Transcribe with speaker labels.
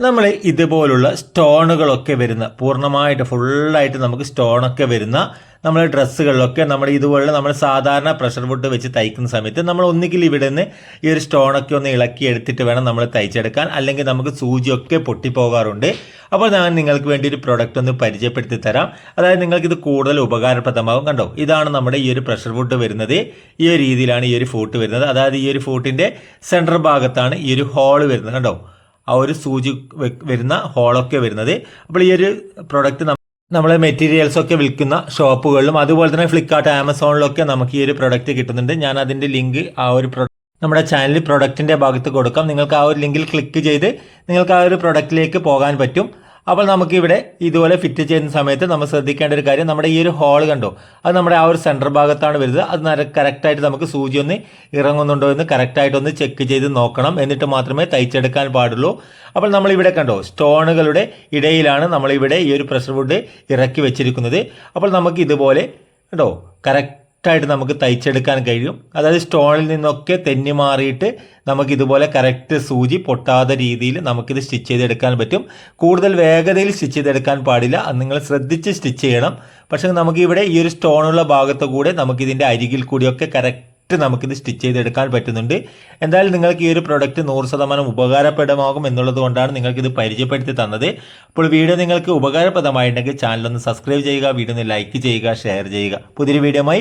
Speaker 1: നമ്മൾ ഇതുപോലുള്ള സ്റ്റോണുകളൊക്കെ വരുന്ന പൂർണമായിട്ട് ഫുള്ളായിട്ട് നമുക്ക് സ്റ്റോണൊക്കെ വരുന്ന നമ്മൾ ഡ്രസ്സുകളിലൊക്കെ നമ്മൾ ഇതുപോലെ നമ്മൾ സാധാരണ പ്രഷർ വുഡ് വെച്ച് തയ്ക്കുന്ന സമയത്ത് നമ്മൾ ഒന്നുകിൽ ഇവിടെ നിന്ന് ഈ ഒരു സ്റ്റോണൊക്കെ ഒന്ന് ഇളക്കി എടുത്തിട്ട് വേണം നമ്മൾ തയ്ച്ചെടുക്കാൻ. അല്ലെങ്കിൽ നമുക്ക് സൂചിയൊക്കെ പൊട്ടിപ്പോകാറുണ്ട്. അപ്പോൾ ഞാൻ നിങ്ങൾക്ക് വേണ്ടി ഒരു പ്രൊഡക്റ്റ് ഒന്ന് പരിചയപ്പെടുത്തി തരാം. അതായത് നിങ്ങൾക്ക് ഇത് കൂടുതൽ ഉപകാരപ്രദമാകും. കണ്ടോ? ഇതാണ് നമ്മുടെ ഈ ഒരു പ്രഷർ വുഡ് വരുന്നത്. ഈ ഒരു രീതിയിലാണ് ഈ ഒരു ഫൂട്ട് വരുന്നത്. അതായത് ഈ ഒരു ഫൂട്ടിന്റെ സെന്റർ ഭാഗത്താണ് ഈ ഒരു ഹോൾ വരുന്നത്. കണ്ടോ? ആ ഒരു സൂചി വരുന്ന ഹോളൊക്കെ വരുന്നത്. അപ്പോൾ ഈ ഒരു പ്രൊഡക്റ്റ് നമ്മളെ മെറ്റീരിയൽസ് ഒക്കെ വിൽക്കുന്ന ഷോപ്പുകളിലും അതുപോലെ തന്നെ ഫ്ലിപ്കാർട്ട് ആമസോണിലൊക്കെ നമുക്ക് ഈ ഒരു പ്രൊഡക്റ്റ് കിട്ടുന്നുണ്ട്. ഞാൻ അതിന്റെ ലിങ്ക് ആ ഒരു നമ്മുടെ ചാനലിൽ പ്രൊഡക്റ്റിന്റെ ഭാഗത്ത് കൊടുക്കാം. നിങ്ങൾക്ക് ആ ഒരു ലിങ്കിൽ ക്ലിക്ക് ചെയ്ത് നിങ്ങൾക്ക് ആ ഒരു പ്രൊഡക്റ്റിലേക്ക് പോകാൻ പറ്റും. അപ്പോൾ നമുക്കിവിടെ ഇതുപോലെ ഫിറ്റ് ചെയ്യുന്ന സമയത്ത് നമ്മൾ ശ്രദ്ധിക്കേണ്ട ഒരു കാര്യം നമ്മുടെ ഈ ഒരു ഹോൾ കണ്ടോ? അത് നമ്മുടെ ആ ഒരു സെന്റർ ഭാഗത്താണ് വരുന്നത്. അത് കറക്റ്റായിട്ട് നമുക്ക് സൂചി ഒന്ന് ഇറങ്ങുന്നുണ്ടോ എന്ന് കറക്റ്റായിട്ടൊന്ന് ചെക്ക് ചെയ്ത് നോക്കണം എന്നിട്ട് മാത്രമേ തയ്ച്ചെടുക്കാൻ പാടുള്ളൂ. അപ്പോൾ നമ്മൾ ഇവിടെ കണ്ടോ സ്റ്റോണുകളുടെ ഇടയിലാണ് നമ്മളിവിടെ ഈ ഒരു പ്രഷർ വുഡ് ഇറക്കി വെച്ചിരിക്കുന്നത്. അപ്പോൾ നമുക്ക് ഇതുപോലെ കണ്ടോ കറക്റ്റായിട്ട് നമുക്ക് തയ്ച്ചെടുക്കാൻ കഴിയും. അതായത് സ്റ്റോണിൽ നിന്നൊക്കെ തെന്നി മാറിയിട്ട് നമുക്ക് ഇതുപോലെ കറക്റ്റ് സൂചി പൊട്ടാത്ത രീതിയിൽ നമുക്കിത് സ്റ്റിച്ച് ചെയ്തെടുക്കാൻ പറ്റും. കൂടുതൽ വേഗതയിൽ സ്റ്റിച്ച് ചെയ്തെടുക്കാൻ പാടില്ല. നിങ്ങൾ ശ്രദ്ധിച്ച് സ്റ്റിച്ച് ചെയ്യണം. പക്ഷേ നമുക്കിവിടെ ഈ ഒരു സ്റ്റോണുള്ള ഭാഗത്ത് കൂടെ നമുക്കിതിന്റെ അരികിൽ കൂടിയൊക്കെ കറക്റ്റ് നമുക്കിത് സ്റ്റിച്ച് ചെയ്തെടുക്കാൻ പറ്റുന്നുണ്ട്. എന്തായാലും നിങ്ങൾക്ക് ഈ ഒരു പ്രൊഡക്റ്റ് നൂറ് ശതമാനം ഉപകാരപ്രദമാകും എന്നുള്ളത് കൊണ്ടാണ് നിങ്ങൾക്കിത് പരിചയപ്പെടുത്തി തന്നത്. അപ്പോൾ വീഡിയോ നിങ്ങൾക്ക് ഉപകാരപ്രദമായിട്ടുണ്ടെങ്കിൽ ചാനൽ ഒന്ന് സബ്സ്ക്രൈബ് ചെയ്യുക വീഡിയോ ഒന്ന് ലൈക്ക് ചെയ്യുക ഷെയർ ചെയ്യുക. പുതിയൊരു വീഡിയോമായി